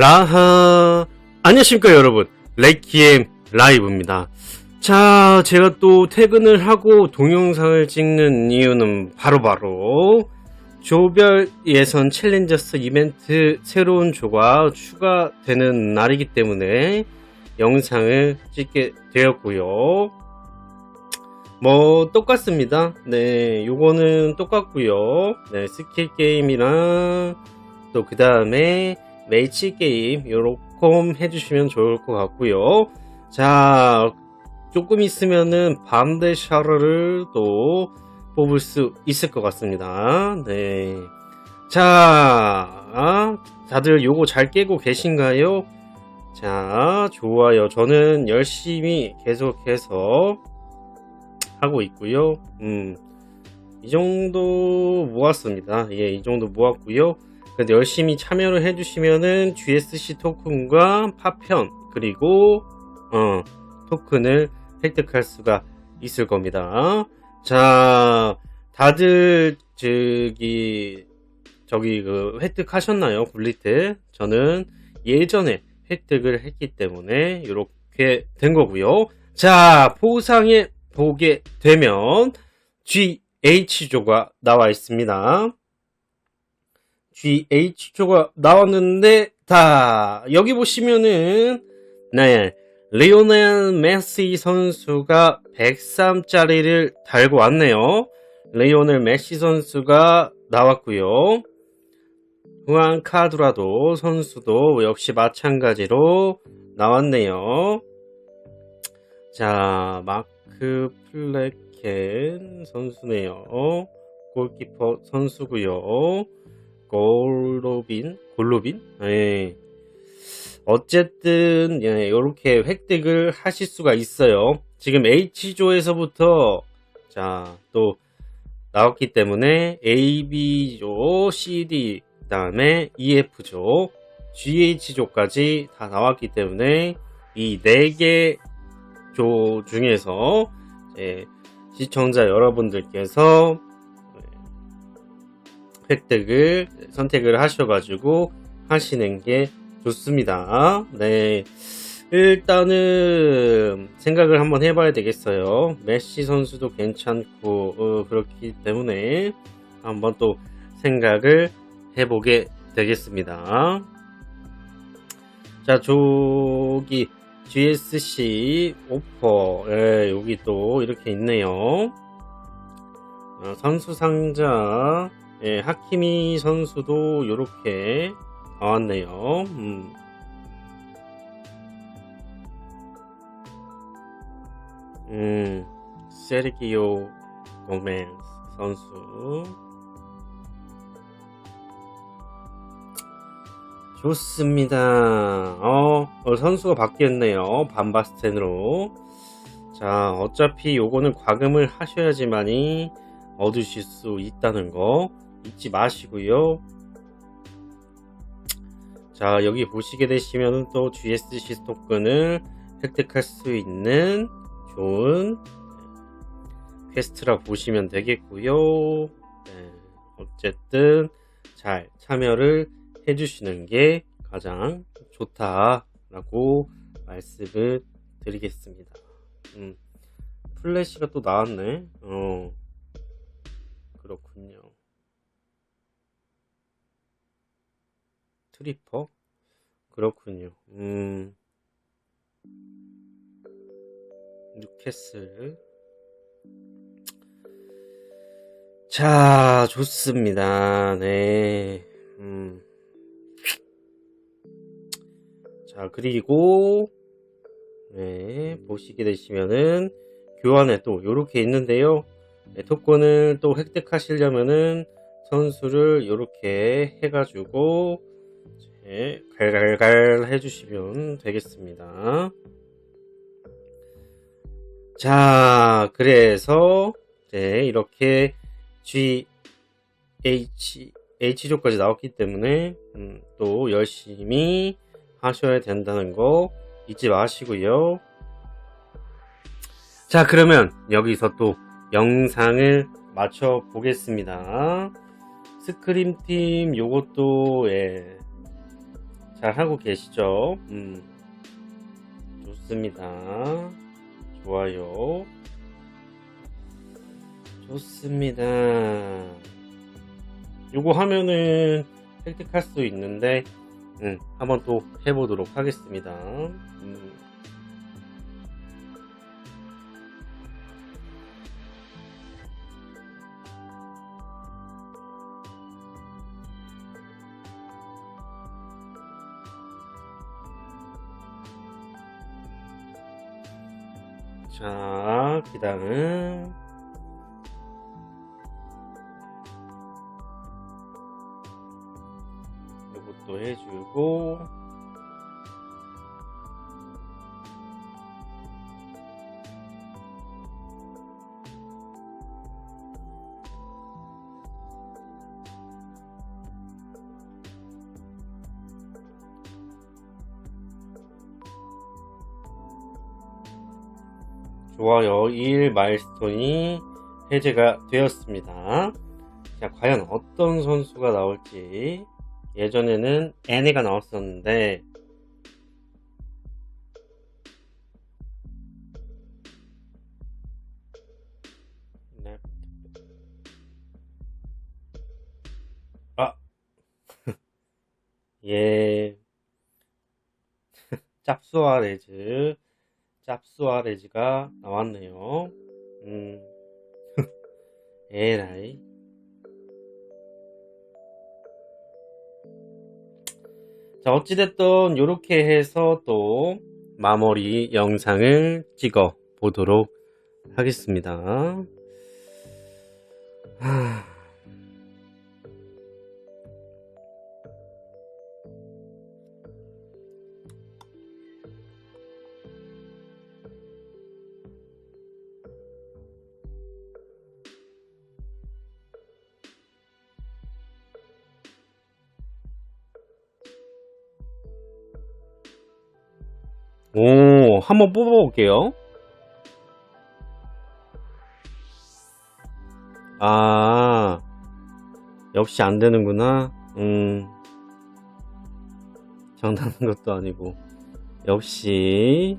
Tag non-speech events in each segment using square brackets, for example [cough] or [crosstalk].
라하. 안녕하십니까 여러분. 레키엠 라이브입니다. 자 제가 또 퇴근을 하고 동영상을 찍는 이유는 바로 바로 조별 예선 챌린저스 이벤트 새로운 조가 추가되는 날이기 때문에 영상을 찍게 되었고요. 뭐 똑같습니다. 네 요거는 똑같고요. 네 스킬 게임이랑 또 그 다음에 매치 게임 요렇게 해주시면 좋을 것 같고요. 자 조금 있으면은 반대 샤르를 또 뽑을 수 있을 것 같습니다. 네자 다들 요거 잘 깨고 계신가요? 자 좋아요. 저는 열심히 계속해서 하고 있고요. 음 이 정도 모았습니다. 예 이 정도 모았고요 근데 열심히 참여를 해주시면은 GSC 토큰과 파편 그리고 어 토큰을 획득할 수가 있을 겁니다. 자, 다들 저기 저기 그 획득하셨나요? 굴리트? 저는 예전에 획득을 했기 때문에 이렇게 된 거고요. 자, 포상에 보게 되면 GH조가 나와 있습니다. GH조가 나왔는데, 다, 여기 보시면은, 네, 리오넬 메시 선수가 103짜리를 달고 왔네요. 리오넬 메시 선수가 나왔고요. 후안 카드라도 선수도 역시 마찬가지로 나왔네요. 자, 마크 플레켄 선수네요. 골키퍼 선수고요. 골로빈, 골로빈? 예. 어쨌든 예, 이렇게 획득을 하실 수가 있어요. 지금 H조에서부터 자 또 나왔기 때문에 A, B조, CD 그다음에 EF조, GH조까지 다 나왔기 때문에 이 네 개 조 중에서 이제 시청자 여러분들께서 획득을 선택을 하셔가지고 하시는 게 좋습니다. 네. 일단은 생각을 한번 해봐야 되겠어요. 메시 선수도 괜찮고 어, 그렇기 때문에 한번 또 생각을 해보게 되겠습니다. 자, 저기 GSC 오퍼 예, 여기 또 이렇게 있네요. 어, 선수 상자 예, 하키미 선수도 이렇게 나왔네요. 음. 음, 세르기오 고메스 선수. 좋습니다. 어, 어, 선수가 바뀌었네요. 반바스텐으로. 자, 어차피 요거는 과금을 하셔야지만이 얻으실 수 있다는 거 잊지 마시고요. 자 여기 보시게 되시면 또 GSC 토큰을 획득할 수 있는 좋은 퀘스트라 보시면 되겠고요. 네, 어쨌든 잘 참여를 해주시는 게 가장 좋다라고 말씀을 드리겠습니다. 음, 플래시가 또 나왔네. 어 그렇군요 트리퍼? 그렇군요. 음. 뉴캐슬. 자, 좋습니다. 네. 음. 자, 그리고, 네, 보시게 되시면은, 교환에 또, 요렇게 있는데요. 네, 토큰을 또 획득하시려면은, 선수를 요렇게 해가지고, 네, 갈갈갈 해주시면 되겠습니다. 자, 그래서 네, 이렇게 G, H, H조까지 나왔기 때문에 음, 또 열심히 하셔야 된다는 거 잊지 마시고요. 자, 그러면 여기서 또 영상을 맞춰 보겠습니다. 스크림팀 요것도 예, 잘 하고 계시죠? 음. 좋습니다. 좋아요. 좋습니다. 요거 하면은 획득할 수 있는데, 음, 한번 또 해보도록 하겠습니다. 음. 자, 그 다음. 이것도 해주고. 좋아요. 2일 마일스톤이 해제가 되었습니다. 자, 과연 어떤 선수가 나올지. 예전에는 애니가 나왔었는데, 네. 아! [laughs] 예. [laughs] 짭수아레즈. 짭수아레즈가 나왔네요. 음. [laughs] 에라이. 자, 어찌됐든, 요렇게 해서 또 마무리 영상을 찍어 보도록 하겠습니다. 하... 오, 한번 뽑아볼게요. 아, 역시 안 되는구나. 음, 장난하는 것도 아니고. 역시,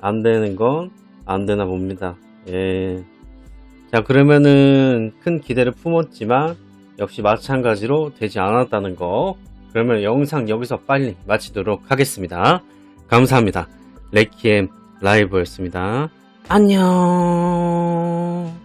안 되는 건 안 되나 봅니다. 예. 자, 그러면은 큰 기대를 품었지만, 역시 마찬가지로 되지 않았다는 거. 그러면 영상 여기서 빨리 마치도록 하겠습니다. 감사합니다. 레키엠 라이브였습니다. 안녕.